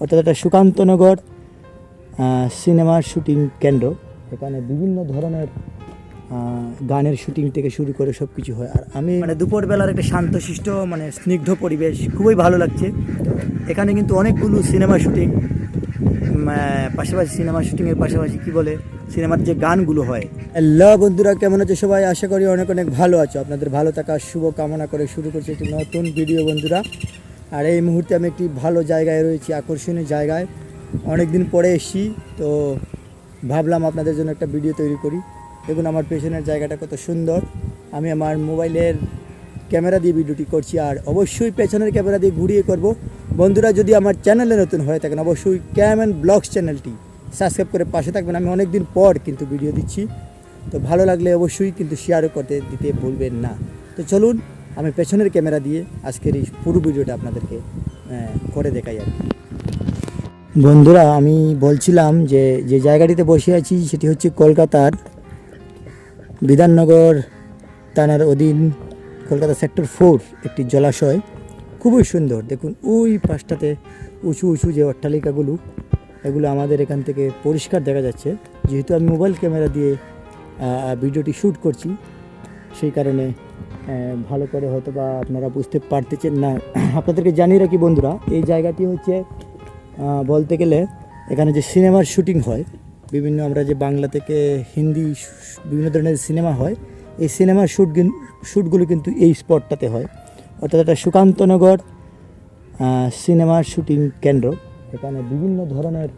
অর্থাৎ এটা সুকান্তনগর সিনেমার শুটিং কেন্দ্র। এখানে বিভিন্ন ধরনের গানের শুটিং থেকে শুরু করে সব কিছু হয়। আর আমি মানে দুপুরবেলার একটা শান্তশিষ্ট মানে স্নিগ্ধ পরিবেশ, খুবই ভালো লাগছে। এখানে কিন্তু অনেকগুলো সিনেমা শুটিং পাশাপাশি সিনেমা শুটিংয়ের পাশাপাশি কি বলে, সিনেমার যে গানগুলো হয়। হ্যালো বন্ধুরা, কেমন আছে সবাই? আশা করি অনেক অনেক ভালো আছো। আপনাদের ভালো থাকার শুভ কামনা করে শুরু করছি একটি নতুন ভিডিও বন্ধুরা। আর এই মুহূর্তে আমি একটি ভালো জায়গায় রয়েছি, আকর্ষণীয় জায়গায়। অনেক দিন পরে এসেছি, তো ভাবলাম আপনাদের জন্য একটা ভিডিও তৈরি করি। দেখুন, আমার পেছনের জায়গাটা কত সুন্দর। আমি আমার মোবাইলের ক্যামেরা দিয়ে ভিডিওটি করছি, আর অবশ্যই পেছনের ক্যামেরা দিয়ে ঘুরিয়ে করব। বন্ধুরা, যদি আমার চ্যানেলে নতুন হয়ে থাকেন, অবশ্যই ক্যাম অ্যান্ড ব্লগস চ্যানেলটি সাবস্ক্রাইব করে পাশে থাকবেন। আমি অনেক দিন পর কিন্তু ভিডিও দিচ্ছি, তো ভালো লাগলে অবশ্যই কিন্তু শেয়ারও করতে দিতে ভুলবেন না। তো চলুন আমি পেছনের ক্যামেরা দিয়ে আজকের এই পুরো ভিডিওটা আপনাদেরকে করে দেখাই আর বন্ধুরা, আমি বলছিলাম যে যে জায়গাটিতে বসে আছি সেটি হচ্ছে কলকাতার বিধাননগর থানার অধীন কলকাতা সেক্টর ফোর একটি জলাশয়। খুবই সুন্দর। দেখুন, ওই পাশটাতে উঁচু উঁচু যে অট্টালিকাগুলো, এগুলো আমাদের এখান থেকে পরিষ্কার দেখা যাচ্ছে। যেহেতু আমি মোবাইল ক্যামেরা দিয়ে ভিডিওটি শ্যুট করছি, সেই কারণে ভালো করে হয়তো বা আপনারা বুঝতে পারতেছেন না। আপনাদেরকে জানিয়ে রাখি বন্ধুরা, এই জায়গাটি হচ্ছে বলতে গেলে এখানে যে সিনেমার শুটিং হয়, বিভিন্ন আমরা যে বাংলা থেকে হিন্দি বিভিন্ন ধরনের সিনেমা হয়, এই সিনেমার শ্যুট শ্যুটগুলো কিন্তু এই স্পটটাতে হয়। অর্থাৎ এটা সুকান্তনগর সিনেমার শুটিং কেন্দ্র। এখানে বিভিন্ন ধরনের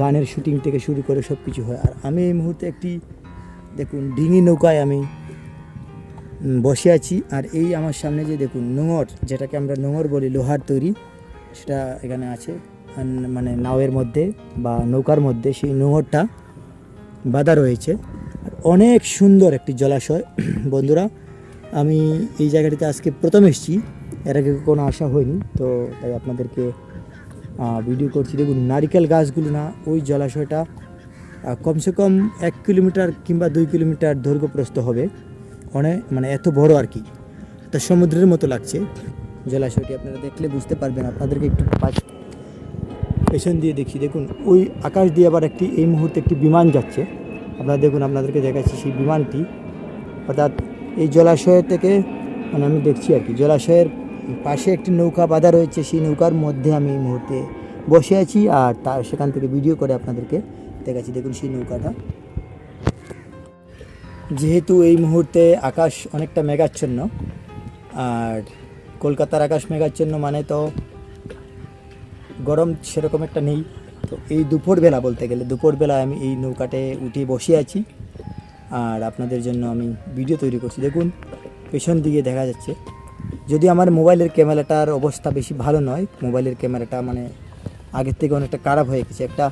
গানের শুটিং থেকে শুরু করে সব কিছু হয়। আর আমি এই মুহূর্তে একটি, দেখুন, ডিঙি নৌকায় আমি বসে আছি। আর এই আমার সামনে যে দেখুন, নোঙর, যেটাকে আমরা নোঙর বলি, লোহার তৈরি, সেটা এখানে আছে। মানে নাওয়ের মধ্যে বা নৌকার মধ্যে সেই নোঙরটা বাঁধা রয়েছে। অনেক সুন্দর একটি জলাশয়। বন্ধুরা, আমি এই জায়গাটিতে আজকে প্রথম এসেছি। এর আগে কোনো আশা হয়নি, তো তাই আপনাদেরকে ভিডিও করছি। দেখুন, নারিকেল গাছগুলো না, ওই জলাশয়টা কমসে কম এক কিলোমিটার কিংবা দুই কিলোমিটার দৈর্ঘ্যপ্রস্ত হবে। অনেক মানে এত বড় আর কি। তা সমুদ্রের মতো লাগছে। জলাশয়টি আপনারা দেখলে বুঝতে পারবেন, আপনাদেরকে একটু পাশ- পেছন দিয়ে দেখি, দেখুন, ওই আকাশ দিয়ে আবার একটি, এই মুহূর্তে একটি বিমান যাচ্ছে। আপনারা দেখুন, আপনাদেরকে দেখাচ্ছি সেই বিমানটি। অর্থাৎ এই জলাশয় থেকে মানে আমি দেখছি আর কি, জলাশয়ের পাশে একটি নৌকা বাঁধা রয়েছে, সেই নৌকার মধ্যে আমি এই মুহূর্তে বসে আছি। আর তার, সেখান থেকে ভিডিও করে আপনাদেরকে দেখাচ্ছি। দেখুন সেই নৌকাটা। যেহেতু এই মুহূর্তে আকাশ অনেকটা মেঘাচ্ছন্ন, আর কলকাতার আকাশ মেঘাচ্ছন্ন মানে তো গরম সেরকম একটা নেই। তো এই দুপুরবেলা বলতে গেলে, দুপুরবেলা আমি এই নৌকাতে উঠে বসে আছি, আর আপনাদের জন্য আমি ভিডিও তৈরি করছি। দেখুন, পেছন দিকে দেখা যাচ্ছে, যদি আমার মোবাইলের ক্যামেরাটার অবস্থা বেশি ভালো নয়, মোবাইলের ক্যামেরাটা মানে আগের থেকে অনেকটা খারাপ হয়ে গেছে। একটা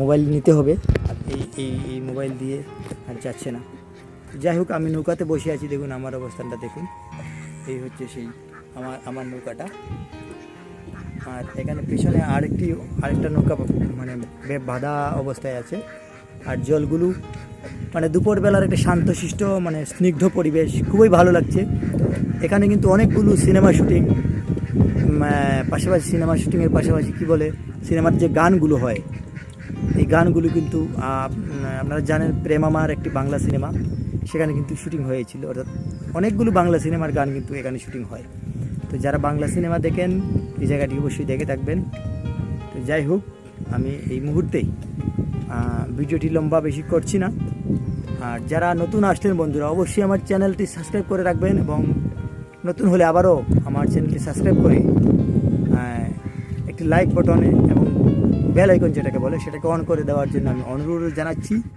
মোবাইল নিতে হবে, আর এই এই এই মোবাইল দিয়ে আর যাচ্ছে না। যাই হোক, আমি নৌকাতে বসে আছি। দেখুন, আমার অবস্থানটা দেখুন। এই হচ্ছে সেই আমার আমার নৌকাটা। আর এখানে পিছনে আরেকটি, আরেকটা নৌকা মানে বাঁধা অবস্থায় আছে। আর জলগুলো মানে দুপুরবেলার একটা শান্তশিষ্ট মানে স্নিগ্ধ পরিবেশ, খুবই ভালো লাগছে। এখানে কিন্তু অনেকগুলো সিনেমা শুটিং পাশাপাশি সিনেমা শুটিংয়ের পাশাপাশি কি বলে, সিনেমার যে গানগুলো হয়, এই গানগুলো কিন্তু আপনারা জানেন, প্রেমামার একটি বাংলা সিনেমা। সেখানে কিন্তু শুটিং হয়েছিল। অর্থাৎ অনেকগুলো বাংলা সিনেমার গান কিন্তু এখানে শুটিং হয়। তো যারা বাংলা সিনেমা দেখেন, এই জায়গাটি অবশ্যই দেখে থাকবেন। তো যাই হোক, আমি এই মুহূর্তেই ভিডিওটি লম্বা বেশি করছি না। আর যারা নতুন আসলেন বন্ধুরা, অবশ্যই আমার চ্যানেলটি সাবস্ক্রাইব করে রাখবেন এবং নতুন হলে আবারও আমার চ্যানেলটি সাবস্ক্রাইব করে একটি লাইক বটনে এবং বেল আইকন যেটাকে বলে, সেটাকে অন করে দেওয়ার জন্য আমি অনুরোধ জানাচ্ছি।